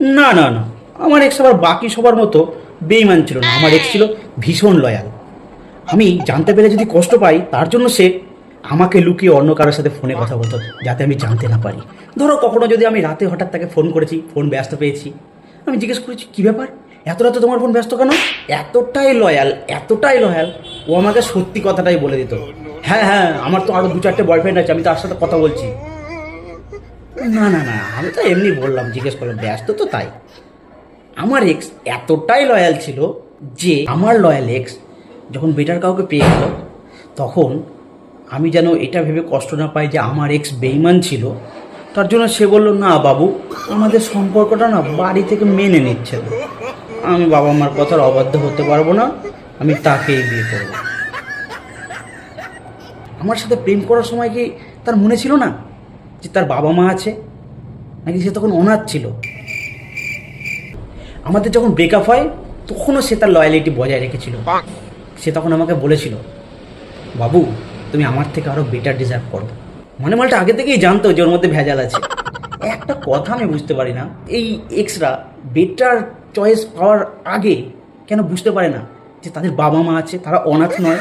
না না না। আমার এক্স আবার বাকি সবার মতো বেইমান ছিল না। আমার এক্স ছিল ভীষণ লয়াল আমি জানতে পেরে যদি কষ্ট পাই, তার জন্য সে আমাকে লুকিয়ে অন্য কারোর সাথে ফোনে কথা বলতো, যাতে আমি জানতে না পারি। ধরো কখনো যদি আমি রাতে হঠাৎ তাকে ফোন করেছি ফোন ব্যস্ত পেয়েছি। আমি জিজ্ঞেস করেছি, কী ব্যাপার? এত রাতে তোমার ফোন ব্যস্ত কেন? এতটাই লয়াল এতটাই লয়াল ও আমাকে সত্যি কথাটাই বলে দিত। হ্যাঁ হ্যাঁ আমার তো আরও দু চারটে বয়ফ্রেন্ড আছে, আমি তার সাথে কথা বলছি। না না না, আমি তো এমনি বললাম, জিজ্ঞেস করলাম, ব্যস্ত তো তাই। আমার এক্স এতটাই লয়াল ছিল যে আমার লয়াল এক্স যখন বেটার কাউকে পেয়ে গেল, তখন আমি যেন এটা ভেবে কষ্ট না পাই যে আমার এক্স বেইমান ছিল, তার জন্য সে বলল, না, বাবু, আমাদের সম্পর্কটা না বাড়ি থেকে মেনে নিচ্ছে আমি বাবা মার কথার অবাধ্য হতে পারব না, আমি তাকেই বিয়ে করব। আমার সাথে প্রেম করার সময় কি তার মনে ছিল না? যে তার বাবা মা আছে, নাকি সে তখন অনাথ ছিল? আমাদের যখন ব্রেকআপ হয়, তখনও সে তার লয়ালিটি বজায় রেখেছিল। সে তখন আমাকে বলেছিল, বাবু, তুমি আমার থেকে আরও বেটার ডিজার্ভ করো। মানে মালটা আগে থেকেই জানতো যে ওর মধ্যে ভেজাল আছে। একটা কথা আমি বুঝতে পারি না, এই এক্সরা বেটার চয়েস পাওয়ার আগে কেন বুঝতে পারে না যে তাদের বাবা মা আছে, তারা অনাথ নয়?